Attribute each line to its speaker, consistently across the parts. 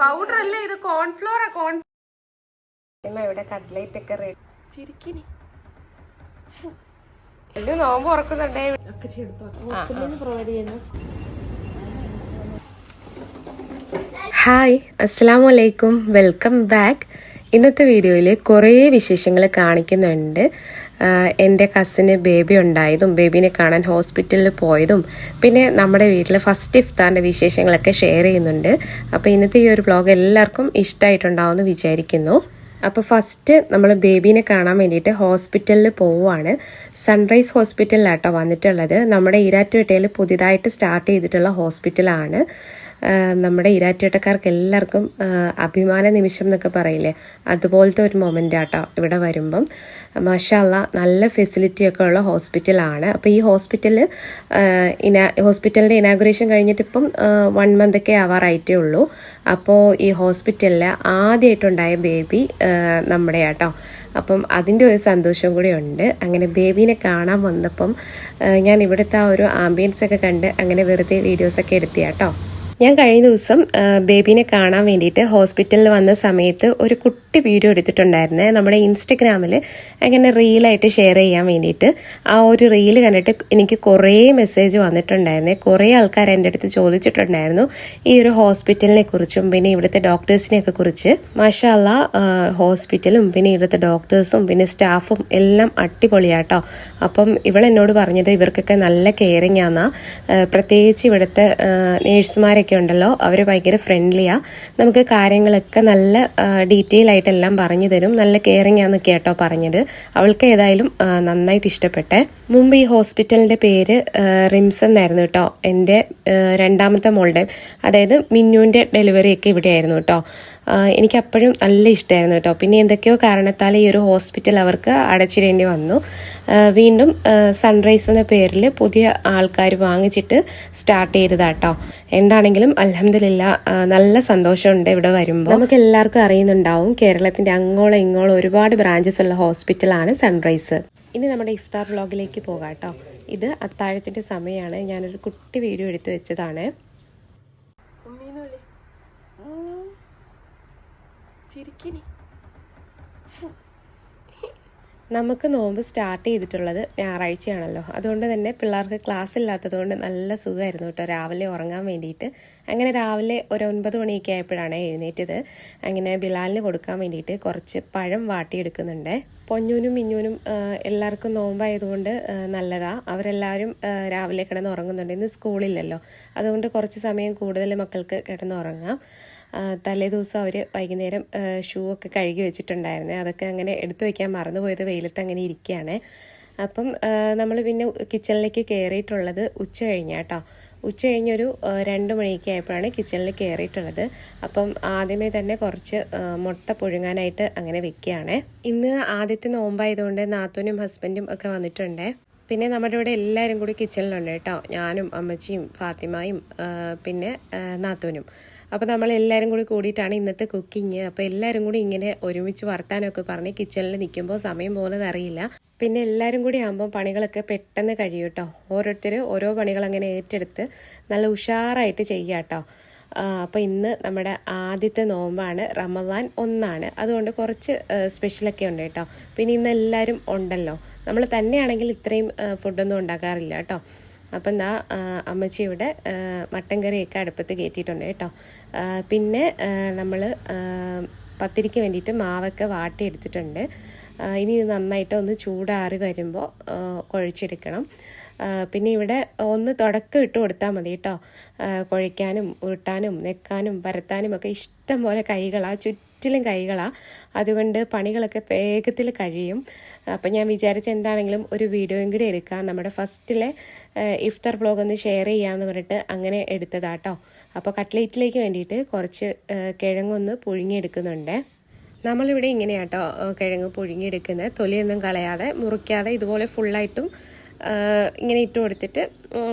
Speaker 1: Powder അല്ല ഇത്? Cornflour കോൺ ഇവിടെ കട്ട്ലേറ്റ് ഒക്കെ റെഡി
Speaker 2: ചിരിക്കിനി.
Speaker 1: എല്ലാം നോമ്പ് ഉറക്കുന്നുണ്ടേ?
Speaker 2: ഒക്കെ ചെയ്തെടുത്തോ.
Speaker 1: ഹായ് അസ്സാം വലൈക്കും വെൽക്കം ബാക്ക് ഇന്നത്തെ വീഡിയോയിൽ കുറേ വിശേഷങ്ങൾ കാണിക്കുന്നുണ്ട്. എന്റെ കസിന് ബേബി ഉണ്ടായതും ബേബിനെ കാണാൻ ഹോസ്പിറ്റലിൽ പോയതും പിന്നെ നമ്മുടെ വീട്ടിൽ ഫസ്റ്റ് ഇഫ്താറിന്റെ വിശേഷങ്ങളൊക്കെ ഷെയർ ചെയ്യുന്നുണ്ട്. അപ്പോൾ ഇന്നത്തെ ഈ ഒരു വ്ലോഗ് എല്ലാവർക്കും ഇഷ്ടമായിട്ടുണ്ടാവുമെന്ന് വിചാരിക്കുന്നു. അപ്പോൾ ഫസ്റ്റ് നമ്മൾ ബേബീനെ കാണാൻ വേണ്ടിയിട്ട് ഹോസ്പിറ്റലിൽ പോവുകയാണ് സൺറൈസ് ഹോസ്പിറ്റലിലാട്ടോ വന്നിട്ടുള്ളത്. നമ്മുടെ ഈരാറ്റുപേട്ടയിൽ പുതിയതായിട്ട് സ്റ്റാർട്ട് ചെയ്തിട്ടുള്ള ഹോസ്പിറ്റലാണ് നമ്മുടെ ഇരാറ്റേട്ടക്കാർക്ക് എല്ലാവർക്കും അഭിമാന നിമിഷം എന്നൊക്കെ പറയില്ലേ? അതുപോലത്തെ ഒരു മൊമെന്റ് ആട്ടോ ഇവിടെ വരുമ്പം. മാഷല്ല നല്ല ഫെസിലിറ്റിയൊക്കെ ഉള്ള ഹോസ്പിറ്റലാണ് അപ്പോൾ ഈ ഹോസ്പിറ്റൽ ഇനാ ഹോസ്പിറ്റലിന്റെ ഇനാഗുറേഷൻ കഴിഞ്ഞിട്ട് ഇപ്പം വൺ മന്തൊക്കെ ആവാറായിട്ടേ ഉള്ളൂ. അപ്പോൾ ഈ ഹോസ്പിറ്റലിൽ ആദ്യമായിട്ടുണ്ടായ ബേബി നമ്മുടെ ആട്ടോ. അപ്പം അതിന്റെ ഒരു സന്തോഷം കൂടി ഉണ്ട്. അങ്ങനെ ബേബീനെ കാണാൻ വന്നപ്പം ഞാൻ ഇവിടുത്തെ ആ ഒരു ആംബിയൻസ് ഒക്കെ കണ്ട് അങ്ങനെ വെറുതെ വീഡിയോസൊക്കെ എടുത്തിയാട്ടോ. ഞാൻ കഴിഞ്ഞ ദിവസം ബേബീനെ കാണാൻ വേണ്ടിയിട്ട് ഹോസ്പിറ്റലിൽ വന്ന സമയത്ത് ഒരു കുട്ടി വീഡിയോ എടുത്തിട്ടുണ്ടായിരുന്നേ. നമ്മുടെ ഇൻസ്റ്റഗ്രാമിൽ അങ്ങനെ റീലായിട്ട് ഷെയർ ചെയ്യാൻ വേണ്ടിയിട്ട്. ആ ഒരു റീൽ കണ്ടിട്ട് എനിക്ക് കുറേ മെസ്സേജ് വന്നിട്ടുണ്ടായിരുന്നേ. കുറേ ആൾക്കാർ എന്റെ അടുത്ത് ചോദിച്ചിട്ടുണ്ടായിരുന്നു ഈ ഒരു ഹോസ്പിറ്റലിനെ കുറിച്ചും പിന്നെ ഇവിടുത്തെ ഡോക്ടേഴ്സിനെയൊക്കെ കുറിച്ച്. മഷാല ഹോസ്പിറ്റലും പിന്നെ ഇവിടുത്തെ ഡോക്ടേഴ്സും പിന്നെ സ്റ്റാഫും എല്ലാം അടിപൊളിയാട്ടോ. അപ്പം ഇവളെന്നോട് പറഞ്ഞത് ഇവർക്കൊക്കെ നല്ല കെയറിങ് ആണ് പ്രത്യേകിച്ച് ഇവിടുത്തെ നേഴ്സുമാരൊക്കെ ഉണ്ടല്ലോ അവർ ഭയങ്കര ഫ്രണ്ട്ലിയാണ് നമുക്ക് കാര്യങ്ങളൊക്കെ നല്ല ഡീറ്റെയിൽ ആയിട്ടെല്ലാം പറഞ്ഞു തരും. നല്ല കെയറിങ് ആണെന്നൊക്കെ കേട്ടോ പറഞ്ഞത്. അവൾക്ക് ഏതായാലും നന്നായിട്ട് ഇഷ്ടപ്പെട്ടെ. മുമ്പ് ഈ ഹോസ്പിറ്റലിന്റെ പേര് റിംസ് എന്നായിരുന്നു കേട്ടോ എന്റെ രണ്ടാമത്തെ മോളുടെ അതായത് മിന്നുവിന്റെ ഡെലിവറി ഒക്കെ ഇവിടെയായിരുന്നു കേട്ടോ ആ, എനിക്ക് അപ്പോഴും നല്ല ഇഷ്ടമായിരുന്നു കേട്ടോ. പിന്നെ എന്തൊക്കെയോ കാരണത്താൽ ഈ ഒരു ഹോസ്പിറ്റൽ അവർക്ക് അടച്ചിടേണ്ടി വന്നു. വീണ്ടും സൺറൈസ് എന്ന പേരിൽ പുതിയ ആൾക്കാർ വാങ്ങിച്ചിട്ട് സ്റ്റാർട്ട് ചെയ്തതാട്ടോ. എന്താണെങ്കിലും അലഹമില്ല നല്ല സന്തോഷമുണ്ട് ഇവിടെ വരുമ്പോൾ. നമുക്ക് എല്ലാവർക്കും അറിയുന്നുണ്ടാവും കേരളത്തിന്റെ അങ്ങോളം ഇങ്ങോളം ഒരുപാട് ബ്രാഞ്ചസ് ഉള്ള ഹോസ്പിറ്റലാണ് സൺറൈസ്. ഇനി നമ്മുടെ ഇഫ്താർ വ്ളോഗിലേക്ക് പോകാം കേട്ടോ. ഇത് അത്താഴത്തിന്റെ സമയമാണ്. ഞാനൊരു കുട്ടി വീഡിയോ എടുത്തു വെച്ചതാണ്. നമുക്ക് നോമ്പ് സ്റ്റാർട്ട് ചെയ്തിട്ടുള്ളത് ഞായറാഴ്ചയാണല്ലോ. അതുകൊണ്ട് തന്നെ പിള്ളേർക്ക് ക്ലാസ് ഇല്ലാത്തതുകൊണ്ട് നല്ല സുഖമായിരുന്നു കേട്ടോ. രാവിലെ ഉറങ്ങാൻ വേണ്ടിയിട്ട്. അങ്ങനെ രാവിലെ ഒരു ഒൻപത് മണിയൊക്കെ ആയപ്പോഴാണ് എഴുന്നേറ്റത്. അങ്ങനെ ബിലാലിന് കൊടുക്കാൻ വേണ്ടിയിട്ട് കുറച്ച് പഴം വാട്ടിയെടുക്കുന്നുണ്ട്. മിന്നൂനും ആ, എല്ലാവർക്കും നോമ്പായതുകൊണ്ട് നല്ലതാ. അവരെല്ലാവരും രാവിലെ കിടന്ന് ഉറങ്ങുന്നുണ്ട്. ഇന്ന് സ്കൂളില്ലല്ലോ. അതുകൊണ്ട് കുറച്ച് സമയം കൂടുതൽ മക്കൾക്ക് കിടന്ന് ഉറങ്ങാം ആ, തലേ ദിവസം അവർ വൈകുന്നേരം ഷൂ ഒക്കെ കഴുകി വെച്ചിട്ടുണ്ടായിരുന്നേ. അതൊക്കെ അങ്ങനെ എടുത്തു വയ്ക്കാൻ മറന്നുപോയത് വെയിലത്ത് അങ്ങനെ ഇരിക്കുകയാണ്. അപ്പം നമ്മൾ പിന്നെ കിച്ചണിലേക്ക് കയറിയിട്ടുള്ളത് ഉച്ച കഴിഞ്ഞാട്ടോ ഉച്ച കഴിഞ്ഞൊരു രണ്ട് മണിയൊക്കെ ആയപ്പോഴാണ് കിച്ചണിൽ കയറിയിട്ടുള്ളത് അപ്പം ആദ്യമേ തന്നെ കുറച്ച് മുട്ട പുഴുങ്ങാനായിട്ട് അങ്ങനെ വെക്കുകയാണ്. ഇന്ന് ആദ്യത്തെ നോമ്പായതുകൊണ്ട് നാത്തൂനും ഹസ്ബൻഡും ഒക്കെ വന്നിട്ടുണ്ട്. പിന്നെ നമ്മുടെ ഇവിടെ എല്ലാവരും കൂടി കിച്ചണിലുണ്ട് കേട്ടോ. ഞാനും അമ്മച്ചിയും ഫാത്തിമയും പിന്നെ നാത്തൂനും. അപ്പോൾ നമ്മൾ എല്ലാവരും കൂടി കൂടിയിട്ടാണ് ഇന്നത്തെ കുക്കിങ് അപ്പോൾ എല്ലാവരും കൂടി ഇങ്ങനെ ഒരുമിച്ച് വർത്താനമൊക്കെ പറഞ്ഞ് കിച്ചണിൽ നിൽക്കുമ്പോൾ സമയം പോകുന്നത് അറിയില്ല. പിന്നെ എല്ലാവരും കൂടി ആകുമ്പോൾ പണികളൊക്കെ പെട്ടെന്ന് കഴിയും കേട്ടോ ഓരോരുത്തർ ഓരോ പണികൾ അങ്ങനെ ഏറ്റെടുത്ത് നല്ല ഉഷാറായിട്ട് ചെയ്യുക കേട്ടോ അപ്പോൾ ഇന്ന് നമ്മുടെ ആദ്യത്തെ നോമ്പാണ്. റമദാൻ ഒന്നാണ്. അതുകൊണ്ട് കുറച്ച് സ്പെഷ്യലൊക്കെ ഉണ്ട് കേട്ടോ പിന്നെ ഇന്ന് എല്ലാവരും ഉണ്ടല്ലോ. നമ്മൾ തന്നെയാണെങ്കിൽ ഇത്രയും ഫുഡൊന്നും ഉണ്ടാക്കാറില്ല കേട്ടോ അപ്പം എന്താ അമ്മച്ചി ഇവിടെ മട്ടൻ കറിയൊക്കെ അടുപ്പത്ത് കയറ്റിയിട്ടുണ്ട് കേട്ടോ. പിന്നെ നമ്മൾ പത്തിരിക്ക് വേണ്ടിയിട്ട് മാവൊക്കെ വാട്ടി എടുത്തിട്ടുണ്ട് ഇനി ഇത് നന്നായിട്ട് ഒന്ന് ചൂടാറി വരുമ്പോൾ കുഴച്ചെടുക്കണം. പിന്നെ ഇവിടെ ഒന്ന് തുടക്കം ഇട്ട് കൊടുത്താൽ മതി കേട്ടോ. കുഴയ്ക്കാനും ഉരുട്ടാനും നെക്കാനും പരത്താനും ഒക്കെ ഇഷ്ടം പോലെ കൈകളാ ചുറ്റിലും കൈകളാണ് അതുകൊണ്ട് പണികളൊക്കെ വേഗത്തിൽ കഴിയും. അപ്പം ഞാൻ വിചാരിച്ച എന്താണെങ്കിലും ഒരു വീഡിയോയും കൂടി എടുക്കാം. നമ്മുടെ ഫസ്റ്റിലെ ഇഫ്തർ വ്ളോഗ് ഒന്ന് ഷെയർ ചെയ്യാമെന്ന് പറഞ്ഞിട്ട് അങ്ങനെ എടുത്തതാട്ടോ അപ്പോൾ കട്ട്ലേറ്റിലേക്ക് വേണ്ടിയിട്ട് കുറച്ച് കിഴങ്ങൊന്ന് പുഴുങ്ങിയെടുക്കുന്നുണ്ട്. നമ്മളിവിടെ ഇങ്ങനെയാട്ടോ കിഴങ്ങ് പുഴുങ്ങിയെടുക്കുന്നത് തൊലിയൊന്നും കളയാതെ മുറിക്കാതെ ഇതുപോലെ ഫുള്ളായിട്ടും ഇങ്ങനെ ഇട്ട് കൊടുത്തിട്ട്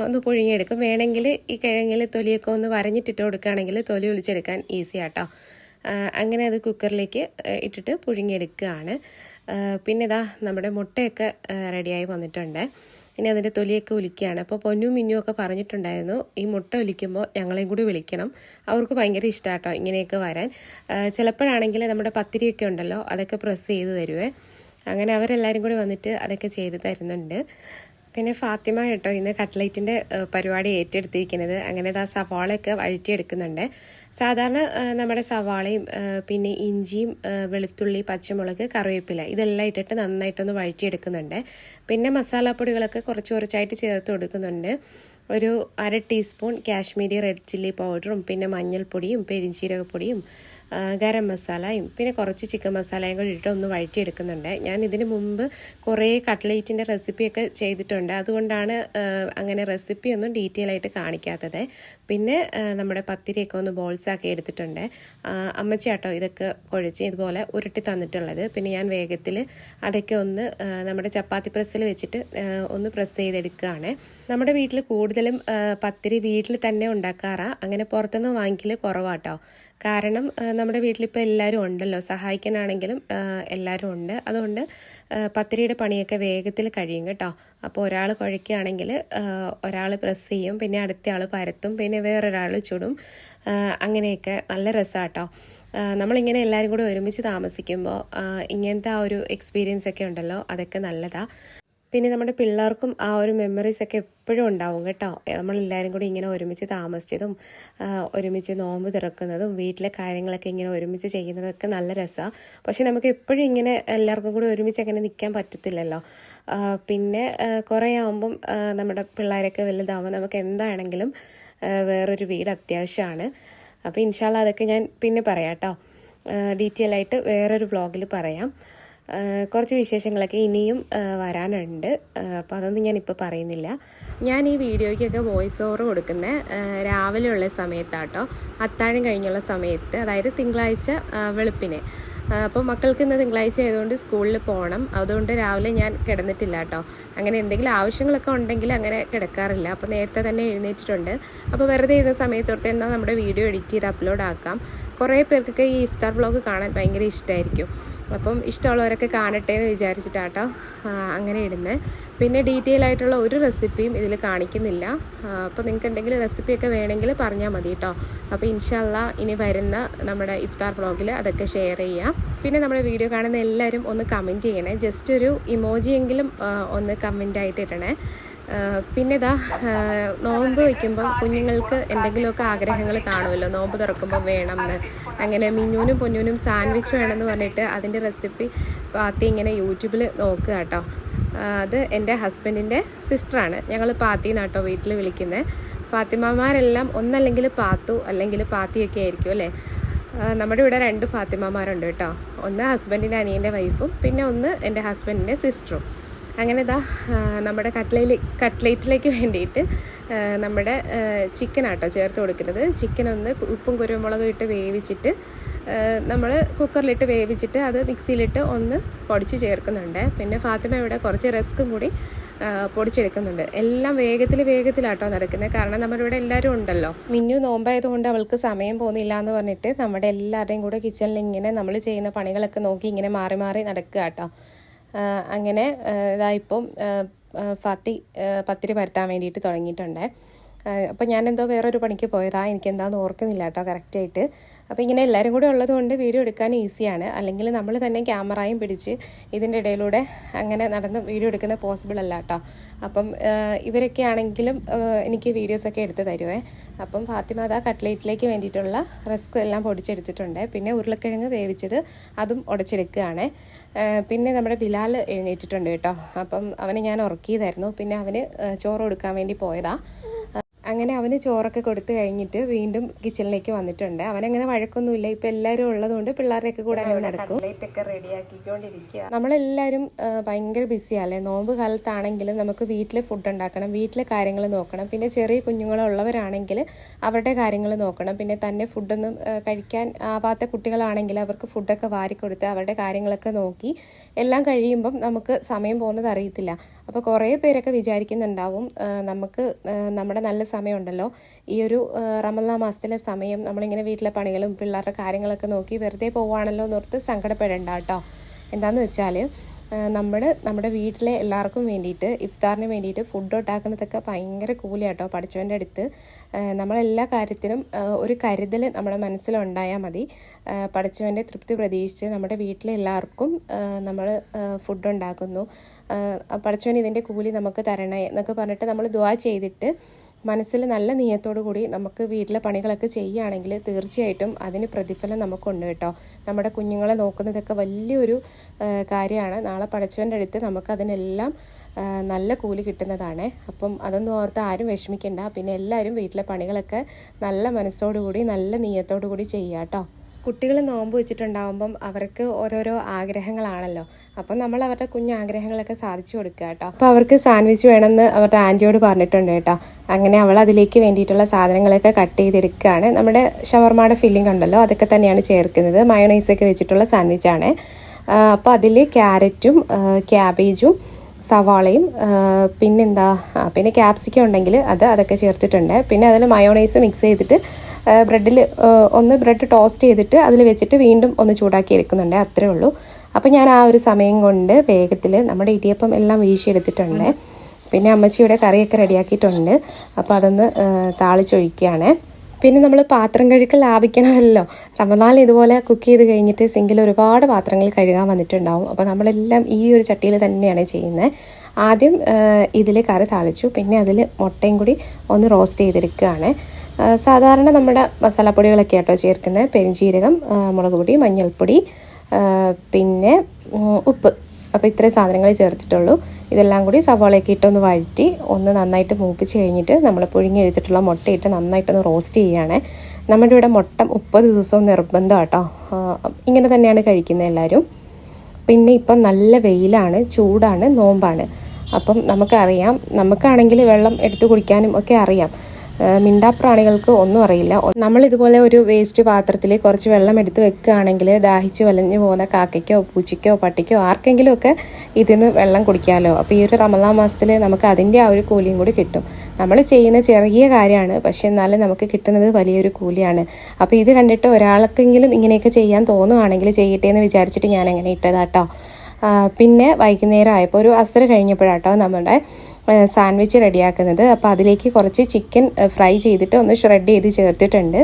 Speaker 1: ഒന്ന് പുഴുങ്ങിയെടുക്കും. വേണമെങ്കിൽ ഈ കിഴങ്ങിൽ തൊലിയൊക്കെ ഒന്ന് വരഞ്ഞിട്ടിട്ട് കൊടുക്കുകയാണെങ്കിൽ തൊലി ഒലിച്ചെടുക്കാൻ ഈസി ആട്ടോ ആ, അങ്ങനെ അത് കുക്കറിലേക്ക് ഇട്ടിട്ട് പുഴുങ്ങിയെടുക്കുകയാണ്. പിന്നെ ഇതാ നമ്മുടെ മുട്ടയൊക്കെ റെഡിയായി വന്നിട്ടുണ്ട്. ഇനി അതിന്റെ തൊലിയൊക്കെ ഒലിക്കുകയാണ്. അപ്പോൾ പൊന്നും മിന്നും ഒക്കെ പറഞ്ഞിട്ടുണ്ടായിരുന്നു ഈ മുട്ട ഒലിക്കുമ്പോൾ ഞങ്ങളെയും കൂടി വിളിക്കണം. അവർക്ക് ഭയങ്കര ഇഷ്ടമാട്ടോ ഇങ്ങനെയൊക്കെ വരാൻ. ചിലപ്പോഴാണെങ്കിൽ നമ്മുടെ പത്തിരിയൊക്കെ ഉണ്ടല്ലോ അതൊക്കെ പ്രസ് ചെയ്ത് തരുവേ. അങ്ങനെ അവരെല്ലാവരും കൂടി വന്നിട്ട് അതൊക്കെ ചെയ്ത് തരുന്നുണ്ട്. പിന്നെ ഫാത്തിമ കേട്ടോ ഇന്ന് കട്ട്ലൈറ്റിന്റെ പരിപാടി ഏറ്റെടുത്തിരിക്കുന്നത്. അങ്ങനെ ആ സവാളയൊക്കെ വഴറ്റിയെടുക്കുന്നുണ്ട്. സാധാരണ നമ്മുടെ സവാളയും പിന്നെ ഇഞ്ചിയും വെളുത്തുള്ളി പച്ചമുളക് കറിവേപ്പില ഇതെല്ലാം ഇട്ടിട്ട് നന്നായിട്ടൊന്ന് വഴറ്റിയെടുക്കുന്നുണ്ട്. പിന്നെ മസാലപ്പൊടികളൊക്കെ കുറച്ച് കുറച്ചായിട്ട് ചേർത്ത് കൊടുക്കുന്നുണ്ട്. ഒരു അര ടീസ്പൂൺ കാശ്മീരി റെഡ് ചില്ലി പൗഡറും പിന്നെ മഞ്ഞൾപ്പൊടിയും പെരിഞ്ചീരകപ്പൊടിയും ഗരം മസാലയും പിന്നെ കുറച്ച് ചിക്കൻ മസാലയും കൂടി ഇട്ട് ഒന്ന് വഴറ്റിയെടുക്കുന്നുണ്ട്. ഞാൻ ഇതിന് മുമ്പ് കുറേ കട്ട്ലേറ്റിന്റെ റെസിപ്പിയൊക്കെ ചെയ്തിട്ടുണ്ട്. അതുകൊണ്ടാണ് അങ്ങനെ റെസിപ്പി ഒന്നും ഡീറ്റെയിൽ ആയിട്ട് കാണിക്കാത്തത്. പിന്നെ നമ്മുടെ പത്തിരിയൊക്കെ ഒന്ന് ബോൾസ് ആക്കി എടുത്തിട്ടുണ്ട് അമ്മച്ചാട്ടോ ഇതൊക്കെ കുഴച്ച് ഇതുപോലെ ഉരുട്ടി തന്നിട്ടുള്ളത്. പിന്നെ ഞാൻ വേഗത്തിൽ അതൊക്കെ ഒന്ന് നമ്മുടെ ചപ്പാത്തി പ്രസ്സിൽ വെച്ചിട്ട് ഒന്ന് പ്രസ് ചെയ്തെടുക്കുകയാണ്. നമ്മുടെ വീട്ടിൽ കൂടുതലും പത്തിരി വീട്ടിൽ തന്നെ ഉണ്ടാക്കാറാണ് അങ്ങനെ പുറത്തുനിന്ന് വാങ്ങിക്കൽ കുറവാട്ടോ. കാരണം നമ്മുടെ വീട്ടിലിപ്പോൾ എല്ലാവരും ഉണ്ടല്ലോ. സഹായിക്കാനാണെങ്കിലും എല്ലാവരും ഉണ്ട്. അതുകൊണ്ട് പത്തിരിയുടെ പണിയൊക്കെ വേഗത്തിൽ കഴിയും കേട്ടോ. അപ്പോൾ ഒരാൾ കുഴയ്ക്കുകയാണെങ്കിൽ ഒരാൾ പ്രസ് ചെയ്യും. പിന്നെ അടുത്ത ആൾ പരത്തും. പിന്നെ വേറൊരാൾ ചുടും. അങ്ങനെയൊക്കെ നല്ല രസമാട്ടോ നമ്മളിങ്ങനെ എല്ലാവരും കൂടെ ഒരുമിച്ച് താമസിക്കുമ്പോൾ ഇങ്ങനത്തെ ആ ഒരു എക്സ്പീരിയൻസ് ഒക്കെ ഉണ്ടല്ലോ. അതൊക്കെ നല്ലതാണ് പിന്നെ നമ്മുടെ പിള്ളേർക്കും ആ ഒരു മെമ്മറീസ് ഒക്കെ എപ്പോഴും ഉണ്ടാവും കേട്ടോ. നമ്മളെല്ലാവരും കൂടി ഇങ്ങനെ ഒരുമിച്ച് താമസിച്ചതും ഒരുമിച്ച് നോമ്പ് തുറക്കുന്നതും വീട്ടിലെ കാര്യങ്ങളൊക്കെ ഇങ്ങനെ ഒരുമിച്ച് ചെയ്യുന്നതൊക്കെ നല്ല രസമാണ് പക്ഷെ നമുക്ക് എപ്പോഴും ഇങ്ങനെ എല്ലാവർക്കും കൂടി ഒരുമിച്ച് അങ്ങനെ നിൽക്കാൻ പറ്റത്തില്ലല്ലോ. പിന്നെ കുറേ ആകുമ്പം നമ്മുടെ പിള്ളേരൊക്കെ വലുതാകുമ്പോൾ നമുക്ക് എന്താണെങ്കിലും വേറൊരു വീട് അത്യാവശ്യമാണ്. അപ്പോൾ ഇൻഷാല്ല അതൊക്കെ ഞാൻ പിന്നെ പറയാം കേട്ടോ ഡീറ്റെയിൽ ആയിട്ട് വേറൊരു വ്ളോഗിൽ പറയാം. കുറച്ച് വിശേഷങ്ങളൊക്കെ ഇനിയും വരാനുണ്ട്. അപ്പോൾ അതൊന്നും ഞാൻ ഇപ്പോൾ പറയുന്നില്ല. ഞാൻ ഈ വീഡിയോയ്ക്കൊക്കെ വോയിസ് ഓവർ കൊടുക്കുന്നത് രാവിലെയുള്ള സമയത്താട്ടോ അത്താഴം കഴിഞ്ഞുള്ള സമയത്ത് അതായത് തിങ്കളാഴ്ച വെളുപ്പിന്. അപ്പോൾ മക്കൾക്ക് ഇന്ന് തിങ്കളാഴ്ച ആയതുകൊണ്ട് സ്കൂളിൽ പോകണം അതുകൊണ്ട് രാവിലെ ഞാൻ കിടന്നിട്ടില്ല കേട്ടോ അങ്ങനെ എന്തെങ്കിലും ആവശ്യങ്ങളൊക്കെ ഉണ്ടെങ്കിൽ അങ്ങനെ കിടക്കാറില്ല. അപ്പോൾ നേരത്തെ തന്നെ എഴുന്നേറ്റിട്ടുണ്ട്. അപ്പോൾ വെറുതെ ഇരുന്ന സമയത്തോർത്ത് എന്നാൽ നമ്മുടെ വീഡിയോ എഡിറ്റ് ചെയ്ത് അപ്ലോഡ് ആക്കാം. കുറേ പേർക്കൊക്കെ ഈ ഇഫ്താർ വ്ളോഗ് കാണാൻ ഭയങ്കര ഇഷ്ടമായിരിക്കും അപ്പം ഇഷ്ടമുള്ളവരൊക്കെ കാണട്ടെ എന്ന് വിചാരിച്ചിട്ടാട്ടോ അങ്ങനെ ഇടുന്നത് പിന്നെ ഡീറ്റെയിൽ ആയിട്ടുള്ള ഒരു റെസിപ്പിയും ഇതിൽ കാണിക്കുന്നില്ല. അപ്പോൾ നിങ്ങൾക്ക് എന്തെങ്കിലും റെസിപ്പിയൊക്കെ വേണമെങ്കിൽ പറഞ്ഞാൽ മതി കേട്ടോ അപ്പോൾ ഇൻഷല്ല ഇനി വരുന്ന നമ്മുടെ ഇഫ്താർ വ്ളോഗിൽ അതൊക്കെ ഷെയർ ചെയ്യാം. പിന്നെ നമ്മുടെ വീഡിയോ കാണുന്ന എല്ലാവരും ഒന്ന് കമന്റ് ചെയ്യണേ. ജസ്റ്റ് ഒരു ഇമോജിയെങ്കിലും ഒന്ന് കമന്റ് ആയിട്ട് ഇടണേ. പിന്നെ ഇതാ നോമ്പ് വയ്ക്കുമ്പോൾ കുഞ്ഞുങ്ങൾക്ക് എന്തെങ്കിലുമൊക്കെ ആഗ്രഹങ്ങൾ കാണുമല്ലോ. നോമ്പ് തുറക്കുമ്പോൾ വേണം എന്ന് അങ്ങനെ മിന്നൂനും പൊന്നൂനും സാൻഡ്വിച്ച് വേണമെന്ന് പറഞ്ഞിട്ട് അതിന്റെ റെസിപ്പി പാത്തി ഇങ്ങനെ യൂട്യൂബിൽ നോക്കുക കേട്ടോ. അത് എന്റെ ഹസ്ബൻഡിന്റെ സിസ്റ്ററാണ്. ഞങ്ങൾ പാത്തി നാട്ടോ വീട്ടിൽ വിളിക്കുന്നത്. ഫാത്തിമാമാരെല്ലാം ഒന്നല്ലെങ്കിൽ പാത്തു അല്ലെങ്കിൽ പാത്തിയൊക്കെ ആയിരിക്കും അല്ലേ? നമ്മുടെ ഇവിടെ രണ്ട് ഫാത്തിമാമാരുണ്ട് കേട്ടോ. ഒന്ന് ഹസ്ബൻഡിന്റെ അനിയന്റെ വൈഫും പിന്നെ ഒന്ന് എന്റെ ഹസ്ബൻഡിന്റെ സിസ്റ്ററും. അങ്ങനെ ഇതാ നമ്മുടെ കട്ട്ലയിൽ കട്ട്ലേറ്റിലേക്ക് വേണ്ടിയിട്ട് നമ്മുടെ ചിക്കനാട്ടോ ചേർത്ത് കൊടുക്കുന്നത്. ചിക്കൻ ഒന്ന് ഉപ്പും കുരുമുളകും ഇട്ട് വേവിച്ചിട്ട് നമ്മൾ കുക്കറിലിട്ട് വേവിച്ചിട്ട് അത് മിക്സിയിലിട്ട് ഒന്ന് പൊടിച്ച് ചേർക്കുന്നുണ്ട്. പിന്നെ ഫാത്തിമ ഇവിടെ കുറച്ച് റസ്ക്കും കൂടി പൊടിച്ചെടുക്കുന്നുണ്ട്. എല്ലാം വേഗത്തിൽ വേഗത്തിലാട്ടോ നടക്കുന്നത്. കാരണം നമ്മുടെ ഇവിടെ എല്ലാവരും ഉണ്ടല്ലോ. മിന്നു നോമ്പായതുകൊണ്ട് അവൾക്ക് സമയം പോകുന്നില്ല എന്ന് പറഞ്ഞിട്ട് നമ്മുടെ എല്ലാവരുടെയും കൂടെ കിച്ചണിൽ ഇങ്ങനെ നമ്മൾ ചെയ്യുന്ന പണികളൊക്കെ നോക്കി ഇങ്ങനെ മാറി മാറി നടക്കുക കേട്ടോ അങ്ങനെ ഇതായിപ്പം ഫത്തി പത്തിരി പരത്താൻ വേണ്ടിയിട്ട് തുടങ്ങിയിട്ടുണ്ട്. അപ്പോൾ ഞാൻ എന്തോ വേറൊരു പണിക്ക് പോയതാ എനിക്ക് എന്താണെന്ന് ഓർക്കുന്നില്ല കേട്ടോ കറക്റ്റായിട്ട്. അപ്പോൾ ഇങ്ങനെ എല്ലാവരും കൂടെ ഉള്ളതുകൊണ്ട് വീഡിയോ എടുക്കാൻ ഈസിയാണ്. അല്ലെങ്കിൽ നമ്മൾ തന്നെ ക്യാമറയും പിടിച്ച് ഇതിന്റെ ഇടയിലൂടെ അങ്ങനെ നടന്ന് വീഡിയോ എടുക്കുന്ന പോസിബിൾ അല്ല കേട്ടോ അപ്പം ഇവരൊക്കെ ആണെങ്കിലും എനിക്ക് വീഡിയോസൊക്കെ എടുത്ത് തരുവേ. അപ്പം ഫാത്തിമാത കട്ട്ലേറ്റിലേക്ക് വേണ്ടിയിട്ടുള്ള റിസ്ക് എല്ലാം പൊടിച്ചെടുത്തിട്ടുണ്ട്. പിന്നെ ഉരുളക്കിഴങ്ങ് വേവിച്ചത് അതും ഉടച്ചെടുക്കുകയാണ്. പിന്നെ നമ്മുടെ ബിലാൽ എഴുന്നേറ്റിട്ടുണ്ട് കേട്ടോ. അപ്പം അവനെ ഞാൻ ഉറക്കിയതായിരുന്നു. പിന്നെ അവന് ചോറ് കൊടുക്കാൻ വേണ്ടി പോയതാ. അങ്ങനെ അവന് ചോറൊക്കെ കൊടുത്തു കഴിഞ്ഞിട്ട് വീണ്ടും കിച്ചണിലേക്ക് വന്നിട്ടുണ്ട്. അവനങ്ങനെ വഴക്കൊന്നുമില്ല. ഇപ്പം എല്ലാവരും ഉള്ളതുകൊണ്ട് പിള്ളേരുടെയൊക്കെ കൂടെ അങ്ങനെ നടക്കും. നമ്മളെല്ലാരും ഭയങ്കര ബിസിയല്ലേ? നോമ്പ് കാലത്താണെങ്കിലും നമുക്ക് വീട്ടിലെ ഫുഡ് ഉണ്ടാക്കണം വീട്ടിലെ കാര്യങ്ങൾ നോക്കണം. പിന്നെ ചെറിയ കുഞ്ഞുങ്ങളുള്ളവരാണെങ്കിൽ അവരുടെ കാര്യങ്ങൾ നോക്കണം. പിന്നെ തന്നെ ഫുഡൊന്നും കഴിക്കാൻ ആവാത്ത കുട്ടികളാണെങ്കിൽ അവർക്ക് ഫുഡൊക്കെ വാരിക്കൊടുത്ത് അവരുടെ കാര്യങ്ങളൊക്കെ നോക്കി എല്ലാം കഴിയുമ്പം നമുക്ക് സമയം പോകുന്നത് അറിയത്തില്ല. അപ്പോൾ കുറേ പേരൊക്കെ വിചാരിക്കുന്നുണ്ടാവും നമുക്ക് നമ്മുടെ നല്ല സമയമുണ്ടല്ലോ. ഈ ഒരു റമദാ മാസത്തിലെ സമയം നമ്മളിങ്ങനെ വീട്ടിലെ പണികളും പിള്ളേരുടെ കാര്യങ്ങളൊക്കെ നോക്കി വെറുതെ പോവുകയാണല്ലോ എന്നോർത്ത് സങ്കടപ്പെടേണ്ട കേട്ടോ. എന്താണെന്ന് വെച്ചാൽ നമ്മൾ നമ്മുടെ വീട്ടിലെ എല്ലാവർക്കും വേണ്ടിയിട്ട് ഇഫ്താറിന് വേണ്ടിയിട്ട് ഫുഡ് ഉണ്ടാക്കുന്നതൊക്കെ ഭയങ്കര കൂലിയാട്ടോ പഠിച്ചവന്റെ അടുത്ത്. നമ്മളെല്ലാ കാര്യത്തിനും ഒരു കരുതൽ നമ്മുടെ മനസ്സിലുണ്ടായാൽ മതി. പഠിച്ചവന്റെ തൃപ്തി പ്രതീക്ഷിച്ച് നമ്മുടെ വീട്ടിലെ എല്ലാവർക്കും നമ്മൾ ഫുഡ് ഉണ്ടാക്കുന്നു. പഠിച്ചവൻ ഇതിന്റെ കൂലി നമുക്ക് തരണേ എന്നൊക്കെ പറഞ്ഞിട്ട് നമ്മൾ ദുവാ ചെയ്തിട്ട് മനസ്സിൽ നല്ല നീയത്തോടു കൂടി നമുക്ക് വീട്ടിലെ പണികളൊക്കെ ചെയ്യുകയാണെങ്കിൽ തീർച്ചയായിട്ടും അതിന് പ്രതിഫലം നമുക്കുണ്ട് കേട്ടോ. നമ്മുടെ കുഞ്ഞുങ്ങളെ നോക്കുന്നതൊക്കെ വലിയൊരു കാര്യമാണ്. നാളെ പഠിച്ചവന്റെ അടുത്ത് നമുക്ക് അതിനെല്ലാം ആ, നല്ല കൂലി കിട്ടുന്നതാണ്. അപ്പം അതൊന്നും ഓർത്ത് ആരും വിഷമിക്കേണ്ട. പിന്നെ എല്ലാവരും വീട്ടിലെ പണികളൊക്കെ നല്ല മനസ്സോടുകൂടി നല്ല നീയത്തോടു കൂടി ചെയ്യാം കേട്ടോ. കുട്ടികൾ നോമ്പ് വെച്ചിട്ടുണ്ടാകുമ്പം അവർക്ക് ഓരോരോ ആഗ്രഹങ്ങളാണല്ലോ. അപ്പം നമ്മൾ അവരുടെ കുഞ്ഞു ആഗ്രഹങ്ങളൊക്കെ സാധിച്ചു കൊടുക്കുക കേട്ടോ. അപ്പോൾ അവർക്ക് സാൻഡ്വിച്ച് വേണമെന്ന് അവരുടെ ആന്റിയോട് പറഞ്ഞിട്ടുണ്ട് കേട്ടോ. അങ്ങനെ അവൾ അതിലേക്ക് വേണ്ടിയിട്ടുള്ള സാധനങ്ങളൊക്കെ കട്ട് ചെയ്തെടുക്കുകയാണ്. നമ്മുടെ ഷവർമയുടെ ഫില്ലിംഗ് ഉണ്ടല്ലോ അതൊക്കെ തന്നെയാണ് ചേർക്കുന്നത്. മയോണൈസൊക്കെ വെച്ചിട്ടുള്ള സാൻഡ്വിച്ചാണ്. അപ്പോൾ അതിൽ ക്യാരറ്റും ക്യാബേജും സവാളയും പിന്നെന്താ പിന്നെ ക്യാപ്സിക്കം ഉണ്ടെങ്കിൽ അത് അതൊക്കെ ചേർത്തിട്ടുണ്ട്. പിന്നെ അതിൽ മയോണൈസ് മിക്സ് ചെയ്തിട്ട് ബ്രെഡിൽ ഒന്ന് ബ്രെഡ് ടോസ്റ്റ് ചെയ്തിട്ട് അതിൽ വെച്ചിട്ട് വീണ്ടും ഒന്ന് ചൂടാക്കി എടുക്കുന്നുണ്ട്. അത്രേ ഉള്ളൂ. അപ്പോൾ ഞാൻ ആ ഒരു സമയം കൊണ്ട് വേഗത്തിൽ നമ്മുടെ ഇടിയപ്പം എല്ലാം വീശിയെടുത്തിട്ടുണ്ട്. പിന്നെ അമ്മച്ചിയുടെ കറിയൊക്കെ റെഡിയാക്കിയിട്ടുണ്ട്. അപ്പോൾ അതൊന്ന് താളിച്ചൊഴിക്കുകയാണ്. പിന്നെ നമ്മൾ പാത്രം കഴുകൽ ലാഭിക്കണമല്ലോ. റമദാൻ ഇതുപോലെ കുക്ക് ചെയ്ത് കഴിഞ്ഞിട്ട് സിങ്കിൽ ഒരുപാട് പാത്രങ്ങൾ കഴുകാൻ വന്നിട്ടുണ്ടാവും. അപ്പോൾ നമ്മളെല്ലാം ഈ ഒരു ചട്ടിയിൽ തന്നെയാണ് ചെയ്യുന്നത്. ആദ്യം ഇതിൽ കറി താളിച്ചു. പിന്നെ അതിൽ മുട്ടയും കൂടി ഒന്ന് റോസ്റ്റ് ചെയ്തെടുക്കുകയാണ്. സാധാരണ നമ്മുടെ മസാലപ്പൊടികളൊക്കെ ആട്ടോ ചേർക്കുന്നത്. പെരിഞ്ചീരകം മുളക് പൊടി മഞ്ഞൾപ്പൊടി പിന്നെ ഉപ്പ്. അപ്പോൾ ഇത്രയും സാധനങ്ങൾ ചേർത്തിട്ടുള്ളൂ. ഇതെല്ലാം കൂടി സവാളയൊക്കെ ഇട്ടൊന്ന് വഴറ്റി ഒന്ന് നന്നായിട്ട് മൂപ്പിച്ച് കഴിഞ്ഞിട്ട് നമ്മൾ പുഴുങ്ങി എടുത്തിട്ടുള്ള മുട്ടയിട്ട് നന്നായിട്ടൊന്ന് റോസ്റ്റ് ചെയ്യുകയാണ്. നമ്മുടെ ഇവിടെ മുട്ട മുപ്പത് ദിവസവും നിർബന്ധം കേട്ടോ ഇങ്ങനെ തന്നെയാണ് കഴിക്കുന്നത് എല്ലാവരും. പിന്നെ ഇപ്പം നല്ല വെയിലാണ് ചൂടാണ് നോമ്പാണ്. അപ്പം നമുക്കറിയാം നമുക്കാണെങ്കിൽ വെള്ളം എടുത്തു കുടിക്കാനും ഒക്കെ അറിയാം. മിണ്ടാപ്രാണികൾക്ക് ഒന്നും അറിയില്ല. നമ്മൾ ഇതുപോലെ ഒരു വേസ്റ്റ് പാത്രത്തിൽ കുറച്ച് വെള്ളം എടുത്ത് വെക്കുകയാണെങ്കിൽ ദാഹിച്ച് വലഞ്ഞു പോകുന്ന കാക്കയ്ക്കോ പൂച്ചയ്ക്കോ പട്ടിക്കോ ആർക്കെങ്കിലും ഒക്കെ നിന്ന് വെള്ളം കുടിക്കാമല്ലോ അപ്പോൾ ഈ ഒരു റമദാൻ മാസത്തിൽ നമുക്ക് അതിന്റെ ആ ഒരു കൂലിയും കൂടി കിട്ടും. നമ്മൾ ചെയ്യുന്ന ചെറിയ കാര്യമാണ് പക്ഷേ എന്നാലും നമുക്ക് കിട്ടുന്നത് വലിയൊരു കൂലിയാണ്. അപ്പോൾ ഇത് കണ്ടിട്ട് ഒരാൾക്കെങ്കിലും ഇങ്ങനെയൊക്കെ ചെയ്യാൻ തോന്നുകയാണെങ്കിൽ ചെയ്യട്ടെ എന്ന് വിചാരിച്ചിട്ട് ഞാൻ അങ്ങനെ ഇട്ടതാട്ടോ പിന്നെ വൈകുന്നേരം ആയപ്പോൾ ഒരു അസർ കഴിഞ്ഞപ്പോഴാട്ടോ നമ്മുടെ സാൻഡ്വിച്ച് റെഡിയാക്കുന്നത്. അപ്പോൾ അതിലേക്ക് കുറച്ച് ചിക്കൻ ഫ്രൈ ചെയ്തിട്ട് ഒന്ന് ഷ്രെഡ് ചെയ്ത് ചേർത്തിട്ടുണ്ട്.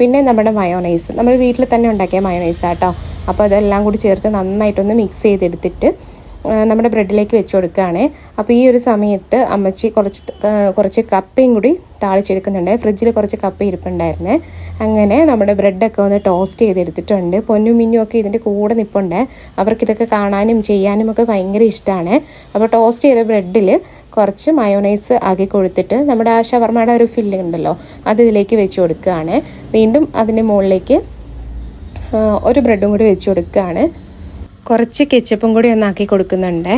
Speaker 1: പിന്നെ നമ്മുടെ മയോണൈസ്. നമ്മൾ വീട്ടിൽ തന്നെ ഉണ്ടാക്കിയ മയോണൈസ് ആട്ടോ അപ്പോൾ അതെല്ലാം കൂടി ചേർത്ത് നന്നായിട്ടൊന്ന് മിക്സ് ചെയ്തെടുത്തിട്ട് നമ്മുടെ ബ്രെഡിലേക്ക് വെച്ച് കൊടുക്കുകയാണ്. അപ്പോൾ ഈ ഒരു സമയത്ത് അമ്മച്ചി കുറച്ച് കുറച്ച് കപ്പയും കൂടി താളിച്ചെടുക്കുന്നുണ്ട്. ഫ്രിഡ്ജിൽ കുറച്ച് കപ്പ ഇരിപ്പുണ്ടായിരുന്നേ. അങ്ങനെ നമ്മുടെ ബ്രെഡൊക്കെ ഒന്ന് ടോസ്റ്റ് ചെയ്തെടുത്തിട്ടുണ്ട്. പൊന്നും മിന്നും ഒക്കെ ഇതിന്റെ കൂടെ നിൽപ്പുണ്ട് അവർക്കിതൊക്കെ കാണാനും ചെയ്യാനും ഒക്കെ ഭയങ്കര ഇഷ്ടമാണ്. അപ്പോൾ ടോസ്റ്റ് ചെയ്ത ബ്രെഡിൽ കുറച്ച് മയോണൈസ് ആക്കി കൊടുത്തിട്ട് നമ്മുടെ ആ ഷവർമയുടെ ഒരു ഫില്ലിംഗ് ഉണ്ടല്ലോ അത് ഇതിലേക്ക് വെച്ച് കൊടുക്കുകയാണ്. വീണ്ടും അതിന്റെ മുകളിലേക്ക് ഒരു ബ്രെഡും കൂടി വെച്ച് കൊടുക്കുകയാണ്. കുറച്ച് കെച്ചപ്പും കൂടി ഒന്നാക്കി കൊടുക്കുന്നുണ്ട്.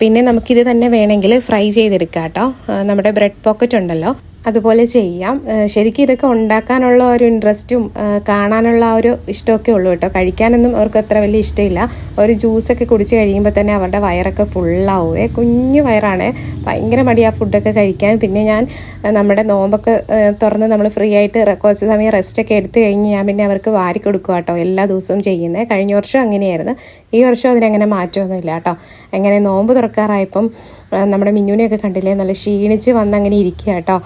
Speaker 1: പിന്നെ നമുക്കിത് തന്നെ വേണമെങ്കിൽ ഫ്രൈ ചെയ്തെടുക്കാം കേട്ടോ. നമ്മുടെ ബ്രെഡ് പോക്കറ്റ് ഉണ്ടല്ലോ. അതുപോലെ ചെയ്യാം. ശരിക്കും ഇതൊക്കെ ഉണ്ടാക്കാനുള്ള ഒരു ഇൻട്രസ്റ്റും കാണാനുള്ള ആ ഒരു ഇഷ്ടമൊക്കെ ഉള്ളൂ കേട്ടോ. കഴിക്കാനൊന്നും അവർക്ക് അത്ര വലിയ ഇഷ്ടമില്ല. ഒരു ജ്യൂസൊക്കെ കുടിച്ച് കഴിയുമ്പോൾ തന്നെ അവരുടെ വയറൊക്കെ ഫുള്ളാവുമേ കുഞ്ഞു വയറാണ്. ഭയങ്കര മടി ആ ഫുഡൊക്കെ കഴിക്കാൻ. പിന്നെ ഞാൻ നമ്മുടെ നോമ്പൊക്കെ തുറന്ന് നമ്മൾ ഫ്രീ ആയിട്ട് കുറച്ച് സമയം റെസ്റ്റൊക്കെ എടുത്ത് കഴിഞ്ഞ് ഞാൻ പിന്നെ അവർക്ക് വാരി കൊടുക്കുക കേട്ടോ എല്ലാ ദിവസവും ചെയ്യുന്നത് കഴിഞ്ഞ വർഷം അങ്ങനെയായിരുന്നു. ഈ വർഷം അതിനങ്ങനെ മാറ്റമൊന്നുമില്ല കേട്ടോ. അങ്ങനെ നോമ്പ് തുറക്കാറായപ്പം നമ്മുടെ മിന്നുവിനെയൊക്കെ കണ്ടില്ലേ നല്ല ക്ഷീണിച്ച് വന്ന് അങ്ങനെ ഇരിക്കുക കേട്ടോ.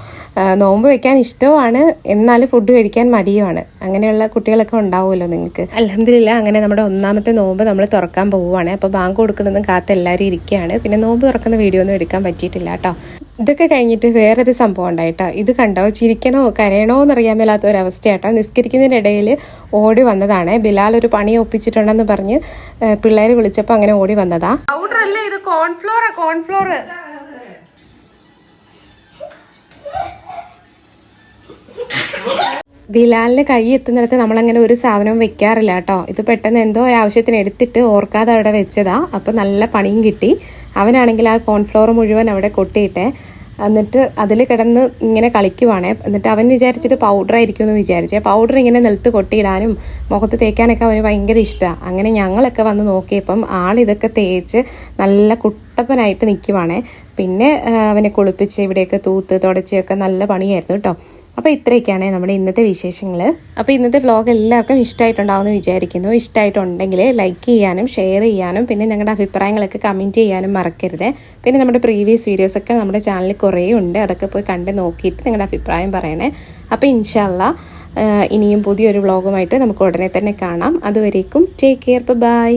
Speaker 1: നോമ്പ് വെക്കാൻ ഇഷ്ടമാണ് എന്നാലും ഫുഡ് കഴിക്കാൻ മടിയുമാണ്. അങ്ങനെയുള്ള കുട്ടികളൊക്കെ ഉണ്ടാവുമല്ലോ നിങ്ങൾക്ക്. അലഹമില്ല അങ്ങനെ നമ്മുടെ ഒന്നാമത്തെ നോമ്പ് നമ്മൾ തുറക്കാൻ പോവുകയാണ് അപ്പോൾ ബാങ്ക് കൊടുക്കുന്നതും കാത്ത് എല്ലാവരും ഇരിക്കുകയാണ്. പിന്നെ നോമ്പ് തുറക്കുന്ന വീഡിയോ ഒന്നും എടുക്കാൻ പറ്റിയിട്ടില്ല കേട്ടോ. ഇതൊക്കെ കഴിഞ്ഞിട്ട് വേറൊരു സംഭവം ഉണ്ടായിട്ടോ. ഇത് കണ്ടോ? ചിരിക്കണോ കരയണോ എന്ന് എന്നറിയാൻ മേലാത്ത ഒരവസ്ഥയാട്ടോ. നിസ്കരിക്കുന്നതിനിടയിൽ ഓടി വന്നതാണ്. ബിലാൽ ഒരു പണി ഒപ്പിച്ചിട്ടുണ്ടെന്ന് പറഞ്ഞ് പിള്ളേർ വിളിച്ചപ്പോൾ അങ്ങനെ ഓടി വന്നതാ. പൗഡർ അല്ലേ ഇത്? കോൺഫ്ലോറാ കോൺഫ്ലോർ ബിലാലിന് കൈ എത്തുന്നിടത്ത് നമ്മളങ്ങനെ ഒരു സാധനവും വെക്കാറില്ല കേട്ടോ. ഇത് പെട്ടെന്ന് എന്തോ ഒരു ആവശ്യത്തിന് എടുത്തിട്ട് ഓർക്കാതെ അവിടെ വെച്ചതാ. അപ്പോൾ നല്ല പണിയും കിട്ടി. അവനാണെങ്കിൽ ആ കോൺഫ്ലോർ മുഴുവൻ അവിടെ കൊട്ടിയിട്ടേ. എന്നിട്ട് അതിൽ കിടന്ന് ഇങ്ങനെ കളിക്കുവാണേ. എന്നിട്ട് അവൻ വിചാരിച്ചിട്ട് പൗഡർ ആയിരിക്കും എന്ന് വിചാരിച്ചേ. പൗഡർ ഇങ്ങനെ നിലത്ത് കൊട്ടിയിടാനും മുഖത്ത് തേക്കാനൊക്കെ അവന് ഭയങ്കര ഇഷ്ടമാണ് അങ്ങനെ ഞങ്ങളൊക്കെ വന്ന് നോക്കിയപ്പം ആളിതൊക്കെ തേച്ച് നല്ല കുട്ടപ്പനായിട്ട് നിൽക്കുവാണേ പിന്നെ അവനെ കുളിപ്പിച്ച് ഇവിടെയൊക്കെ തൂത്ത് തുടച്ചൊക്കെ നല്ല പണിയായിരുന്നു കേട്ടോ. അപ്പോൾ ഇത്രയൊക്കെയാണ് നമ്മുടെ ഇന്നത്തെ വിശേഷങ്ങൾ അപ്പോൾ ഇന്നത്തെ വ്ലോഗ് എല്ലാവർക്കും ഇഷ്ടമായിട്ടുണ്ടാവുമെന്ന് വിചാരിക്കുന്നു. ഇഷ്ടമായിട്ടുണ്ടെങ്കിൽ ലൈക്ക് ചെയ്യാനും ഷെയർ ചെയ്യാനും പിന്നെ ഞങ്ങളുടെ അഭിപ്രായങ്ങളൊക്കെ കമന്റ് ചെയ്യാനും മറക്കരുത്. പിന്നെ നമ്മുടെ പ്രീവിയസ് വീഡിയോസൊക്കെ നമ്മുടെ ചാനലിൽ കുറേ ഉണ്ട്. അതൊക്കെ പോയി കണ്ട് നോക്കിയിട്ട് നിങ്ങളുടെ അഭിപ്രായം പറയണേ. അപ്പോൾ ഇൻഷല്ല ഇനിയും പുതിയൊരു വ്ലോഗുമായിട്ട് നമുക്ക് ഉടനെ തന്നെ കാണാം. അതുവരേക്കും ടേക്ക് കെയർ ബൈ